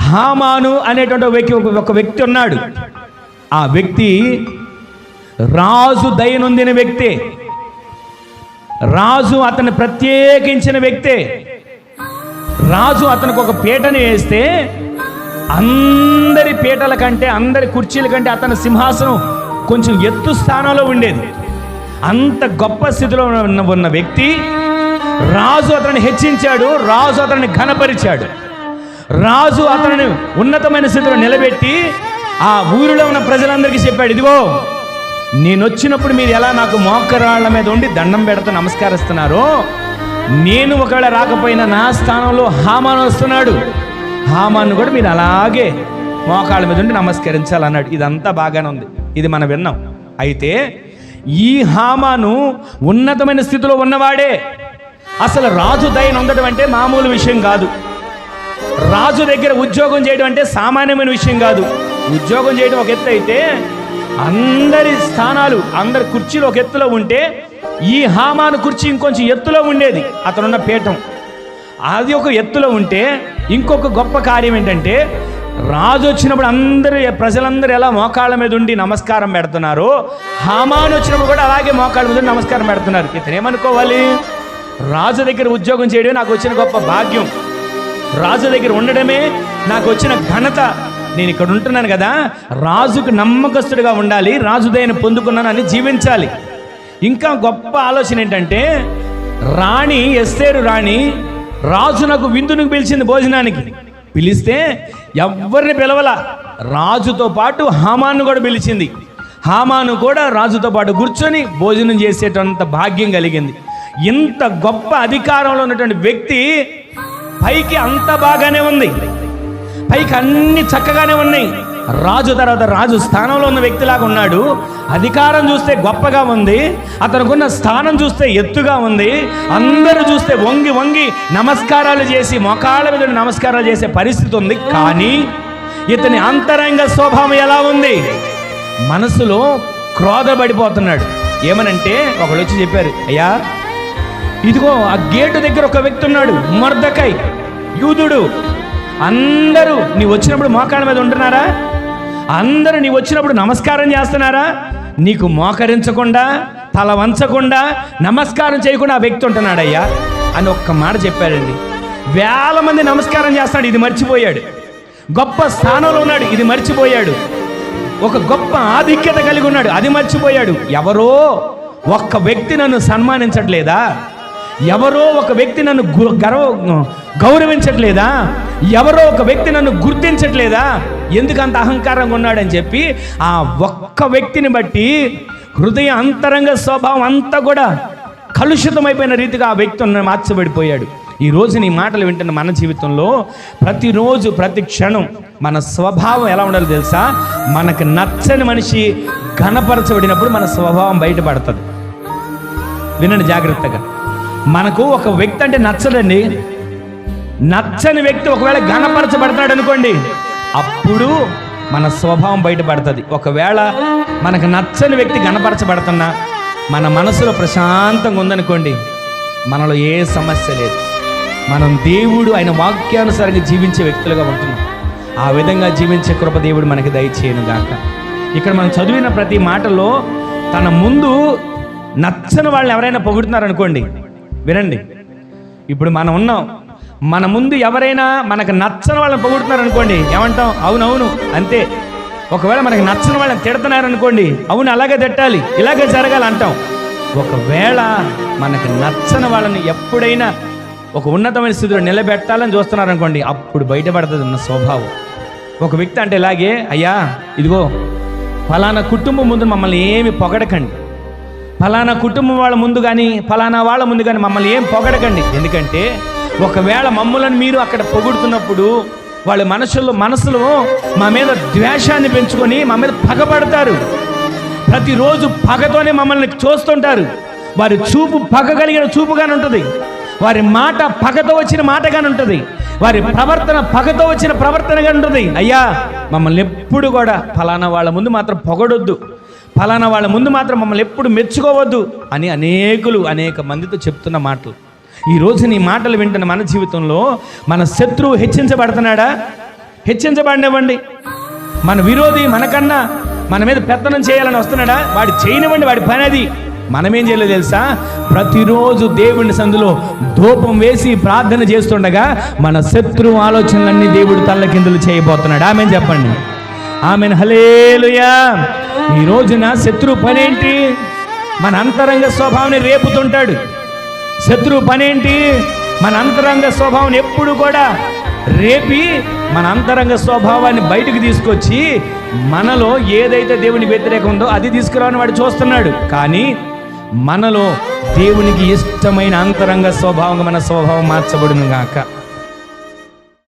హామాను అనేటువంటి వ్యక్తి ఒక వ్యక్తి ఉన్నాడు. ఆ వ్యక్తి రాజు దయనొందిన వ్యక్తే. రాజు అతన్ని ప్రత్యేకించిన వ్యక్తే. రాజు అతనికి ఒక పీటని వేస్తే అందరి పీటల కంటే అందరి కుర్చీల కంటే అతని సింహాసనం కొంచెం ఎత్తు స్థానంలో ఉండేది. అంత గొప్ప స్థితిలో ఉన్న ఉన్న వ్యక్తి రాజు అతన్ని హెచ్చించాడు రాజు అతన్ని ఘనపరిచాడు. రాజు అతనిని ఉన్నతమైన స్థితిలో నిలబెట్టి ఆ ఊరిలో ఉన్న ప్రజలందరికీ చెప్పాడు ఇదిగో నేను వచ్చినప్పుడు మీరు ఎలా నాకు మోకరాళ్ళ మీద ఉండి దండం పెడుతూ నమస్కరిస్తున్నారో నేను ఒకవేళ రాకపోయినా నా స్థానంలో హామాను వస్తున్నాడు. హామాను కూడా మీరు అలాగే మోకాళ్ళ మీద ఉండి నమస్కరించాలన్నాడు. ఇదంతా బాగానే ఉంది. ఇది మనం విన్నాం. అయితే ఈ హామాను ఉన్నతమైన స్థితిలో ఉన్నవాడే. అసలు రాజు దయను ఉండటం అంటే మామూలు విషయం కాదు. రాజు దగ్గర ఉద్యోగం చేయడం అంటే సామాన్యమైన విషయం కాదు. ఉద్యోగం చేయడం ఒక ఎత్తు అయితే అందరి స్థానాలు అందరి కుర్చీలు ఒక ఎత్తులో ఉంటే ఈ హామాను కుర్చీ ఇంకొంచెం ఎత్తులో ఉండేది అతనున్న పీఠం. అది ఒక ఎత్తులో ఉంటే ఇంకొక గొప్ప కార్యం ఏంటంటే రాజు వచ్చినప్పుడు అందరూ ప్రజలందరూ ఎలా మోకాళ్ళ మీద ఉండి నమస్కారం పెడుతున్నారో హామాను వచ్చినప్పుడు కూడా అలాగే మోకాళ్ళ మీద నమస్కారం పెడుతున్నారు. ఇతనేమనుకోవాలి? రాజు దగ్గర ఉద్యోగం చేయడం నాకు వచ్చిన గొప్ప భాగ్యం. రాజు దగ్గర ఉండడమే నాకు వచ్చిన ఘనత. నేను ఇక్కడ ఉంటున్నాను కదా రాజుకు నమ్మకస్తుడిగా ఉండాలి రాజు దయను పొందుకున్నానని జీవించాలి. ఇంకా గొప్ప ఆలోచన ఏంటంటే రాణి ఎస్తేరు రాణి రాజు నాకు విందును పిలిచింది భోజనానికి. పిలిస్తే ఎవరిని పిలవల. రాజుతో పాటు హామాను కూడా పిలిచింది. హామాను కూడా రాజుతో పాటు కూర్చొని భోజనం చేసేటంత భాగ్యం కలిగింది. ఇంత గొప్ప అధికారంలో ఉన్నటువంటి వ్యక్తి పైకి అంత బాగానే ఉంది. పైకి అన్ని చక్కగానే ఉన్నాయి. రాజు తర్వాత రాజు స్థానంలో ఉన్న వ్యక్తిలాగా ఉన్నాడు. అధికారం చూస్తే గొప్పగా ఉంది. అతనుకున్న స్థానం చూస్తే ఎత్తుగా ఉంది. అందరూ చూస్తే వంగి వంగి నమస్కారాలు చేసి మోకాళ్ళ మీద నమస్కారాలు చేసే పరిస్థితి ఉంది. కానీ ఇతని అంతరంగ స్వభావం ఎలా ఉంది? మనసులో క్రోధపడిపోతున్నాడు. ఏమనంటే ఒకళ్ళు వచ్చి చెప్పారు అయ్యా ఇదిగో ఆ గేటు దగ్గర ఒక వ్యక్తి ఉన్నాడు మర్దకై యూదుడు. అందరూ నీ వచ్చినప్పుడు మోకాళ్ళ మీద ఉంటున్నారా? అందరూ నీ వచ్చినప్పుడు నమస్కారం చేస్తున్నారా? నీకు మోకరించకుండా తల వంచకుండా నమస్కారం చేయకుండా ఆ వ్యక్తి ఉంటున్నాడయ్యా? అని ఒక్క మాట చెప్పాడండి. వేల మంది నమస్కారం చేస్తున్నాడు ఇది మర్చిపోయాడు. గొప్ప స్థానంలో ఉన్నాడు ఇది మర్చిపోయాడు. ఒక గొప్ప ఆధిక్యత కలిగి ఉన్నాడు అది మర్చిపోయాడు. ఎవరో ఒక్క వ్యక్తి నన్ను సన్మానించట్లేదా? ఎవరో ఒక వ్యక్తి నన్ను గర్వ గౌరవించట్లేదా? ఎవరో ఒక వ్యక్తి నన్ను గుర్తించట్లేదా? ఎందుకు అంత అహంకారంగా ఉన్నాడని చెప్పి ఆ ఒక్క వ్యక్తిని బట్టి హృదయ అంతరంగ స్వభావం అంతా కూడా కలుషితమైపోయిన రీతిగా ఆ వ్యక్తి మార్చబడిపోయాడు. ఈ రోజు నీ మాటలు వింటున్న మన జీవితంలో ప్రతిరోజు ప్రతి క్షణం మన స్వభావం ఎలా ఉండాలో తెలుసా? మనకు నచ్చని మనిషి ఘనపరచబడినప్పుడు మన స్వభావం బయటపడుతుంది. వినండి జాగ్రత్తగా. మనకు ఒక వ్యక్తి అంటే నచ్చదండి. నచ్చని వ్యక్తి ఒకవేళ ఘనపరచబడతాడు అనుకోండి అప్పుడు మన స్వభావం బయటపడుతుంది. ఒకవేళ మనకు నచ్చని వ్యక్తి ఘనపరచబడుతున్నా మన మనసులో ప్రశాంతంగా ఉందనుకోండి మనలో ఏ సమస్య లేదు. మనం దేవుడు ఆయన వాక్యానుసారంగా జీవించే వ్యక్తులుగా ఉంటున్నాం. ఆ విధంగా జీవించే కృప దేవుడు మనకి దయచేయను గాక ఇక్కడ మనం చదివిన ప్రతి మాటలో తన ముందు నచ్చని వాళ్ళని ఎవరైనా పొగుడుతున్నారు అనుకోండి వినండి. ఇప్పుడు మనం ఉన్నాం. మన ముందు ఎవరైనా మనకు నచ్చని వాళ్ళని పొగుడుతున్నారు అనుకోండి ఏమంటాం? అవునవును అంతే. ఒకవేళ మనకు నచ్చని వాళ్ళని తిడుతున్నారు అనుకోండి అవును అలాగే తిట్టాలి ఇలాగే జరగాలి అంటాం. ఒకవేళ మనకు నచ్చని వాళ్ళని ఎప్పుడైనా ఒక ఉన్నతమైన స్థితిలో నిలబెట్టాలని చూస్తున్నారు అనుకోండి అప్పుడు బయటపడుతుంది ఉన్న స్వభావం. ఒక వ్యక్తి అంటే ఇలాగే అయ్యా ఇదిగో ఫలానా కుటుంబం ముందు మమ్మల్ని ఏమి పొగడకండి. ఫలానా కుటుంబం వాళ్ళ ముందు కానీ ఫలానా వాళ్ళ ముందు కానీ మమ్మల్ని ఏం పొగడకండి. ఎందుకంటే ఒకవేళ మమ్మల్ని మీరు అక్కడ పొగుడుతున్నప్పుడు వాళ్ళ మనసులో మనసులో మా మీద ద్వేషాన్ని పెంచుకొని మా మీద పగపడతారు. ప్రతిరోజు పగతోనే మమ్మల్ని చూస్తుంటారు. వారి చూపు పగ కలిగిన చూపుగానే ఉంటుంది. వారి మాట పగతో వచ్చిన మాటగానే ఉంటుంది. వారి ప్రవర్తన పగతో వచ్చిన ప్రవర్తనగా ఉంటుంది. అయ్యా మమ్మల్ని ఎప్పుడు కూడా ఫలానా వాళ్ళ ముందు మాత్రం పొగడొద్దు. ఫలానా వాళ్ళ ముందు మాత్రం మమ్మల్ని ఎప్పుడు మెచ్చుకోవద్దు అని అనేకులు అనేక మందితో చెప్తున్న మాటలు. ఈ నీ మాటలు వింటున్న మన జీవితంలో మన శత్రువు హెచ్చించబడుతున్నాడా? హెచ్చించబడినివ్వండి. మన విరోధి మనకన్నా మన మీద పెత్తనం చేయాలని వస్తున్నాడా? వాడు చేయనివ్వండి వాడి పని అది. మనమేం చేయలేదు తెలుసా? ప్రతిరోజు దేవుని సందులో ధూపం వేసి ప్రార్థన చేస్తుండగా మన శత్రు ఆలోచనలన్నీ దేవుడు తల్లకిందులు చేయబోతున్నాడు. ఆమె చెప్పండి. ఆమెను. హలేలుయా ఈ రోజున శత్రు పనేంటి? మన అంతరంగ స్వభావాన్ని రేపుతుంటాడు. శత్రువు పనేంటి? మన అంతరంగ స్వభావం ఎప్పుడు కూడా రేపి మన అంతరంగ స్వభావాన్ని బయటకు తీసుకొచ్చి మనలో ఏదైతే దేవుని వ్యతిరేకం ఉందో అది తీసుకురావని వాడు చూస్తున్నాడు. కానీ మనలో దేవునికి ఇష్టమైన అంతరంగ స్వభావంగా మన స్వభావం మార్చబడును గాక.